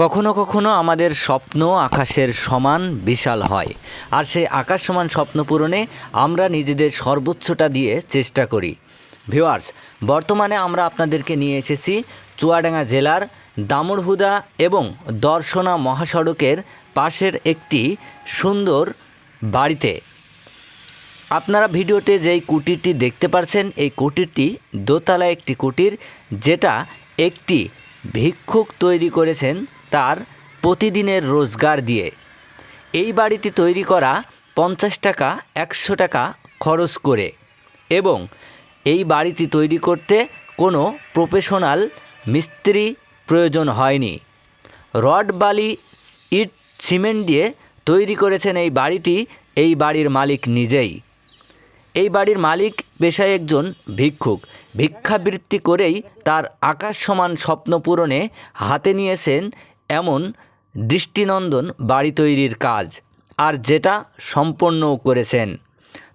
কখনো কখনো আমাদের স্বপ্ন আকাশের সমান বিশাল হয়। আর সেই আকাশ সমান স্বপ্ন পূরণে আমরা নিজেদের সর্বোচ্চটা দিয়ে চেষ্টা করি। ভিওয়ার্স বর্তমানে আমরা আপনাদেরকে নিয়ে এসেছি চুয়াডাঙ্গা জেলার দামুড়হুদা এবং দর্শনা মহাসড়কের পাশের একটি সুন্দর বাড়িতে। আপনারা ভিডিওতে যেই কুটিরটি দেখতে পারছেন, এই কুটিরটি দোতলা একটি কুটির, যেটা একটি ভিক্ষুক তৈরি করেছেন তার প্রতিদিনের রোজগার দিয়ে। এই বাড়িটি তৈরি করা পঞ্চাশ টাকা, একশো টাকা খরচ করে এবং এই বাড়িটি তৈরি করতে কোনো প্রফেশনাল মিস্ত্রি প্রয়োজন হয়নি। রড, বালি, ইট, সিমেন্ট দিয়ে তৈরি করেছেন এই বাড়িটি এই বাড়ির মালিক নিজেই। এই বাড়ির মালিক পেশায় একজন ভিক্ষুক। ভিক্ষাবৃত্তি করেই তার আকাশ সমান স্বপ্ন পূরণে হাতে নিয়েছেন এমন দৃষ্টিনন্দন বাড়ি তৈরির কাজ, আর যেটা সম্পন্নও করেছেন।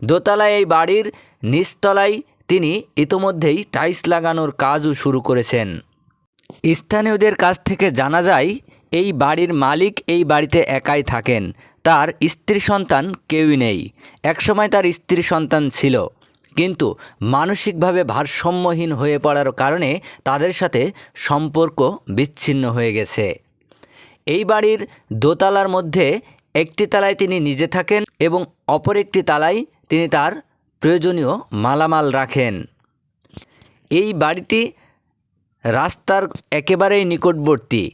দোতলায় এই বাড়ির নিচতলায় তিনি ইতোমধ্যেই টাইলস লাগানোর কাজও শুরু করেছেন। স্থানীয়দের কাছ থেকে জানা যায়, এই বাড়ির মালিক এই বাড়িতে একাই থাকেন। তার স্ত্রী সন্তান কেউই নেই। একসময় তার স্ত্রী সন্তান ছিল, কিন্তু মানসিকভাবে ভারসাম্যহীন হয়ে পড়ার কারণে তাদের সাথে সম্পর্ক বিচ্ছিন্ন হয়ে গেছে। এই বাড়ির দোতলার মধ্যে একটি তালায় তিনি নিজে থাকেন এবং অপর একটি তালায় তিনি তার প্রয়োজনীয় মালামাল রাখেন। এই বাড়িটি রাস্তার একেবারেই নিকটবর্তী।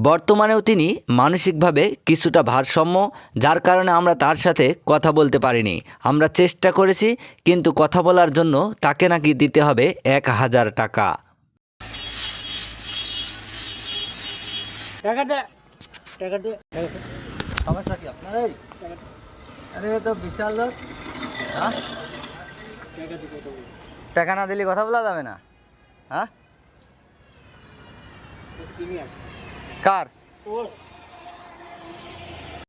বর্তমানেও তিনি মানসিকভাবে কিছুটা ভারসাম্য, যার কারণে আমরা তার সাথে কথা বলতে পারিনি। আমরা চেষ্টা করেছি, কিন্তু কথা বলার জন্য তাকে নাকি দিতে হবে এক হাজার টাকা। টাকা দে টাকা দে সমস্যা কি আপনার? এই আরে তো বিশাল লোক। হ্যাঁ? টাকা না দিলে কথা বলা যাবে না। হ্যাঁ? কার?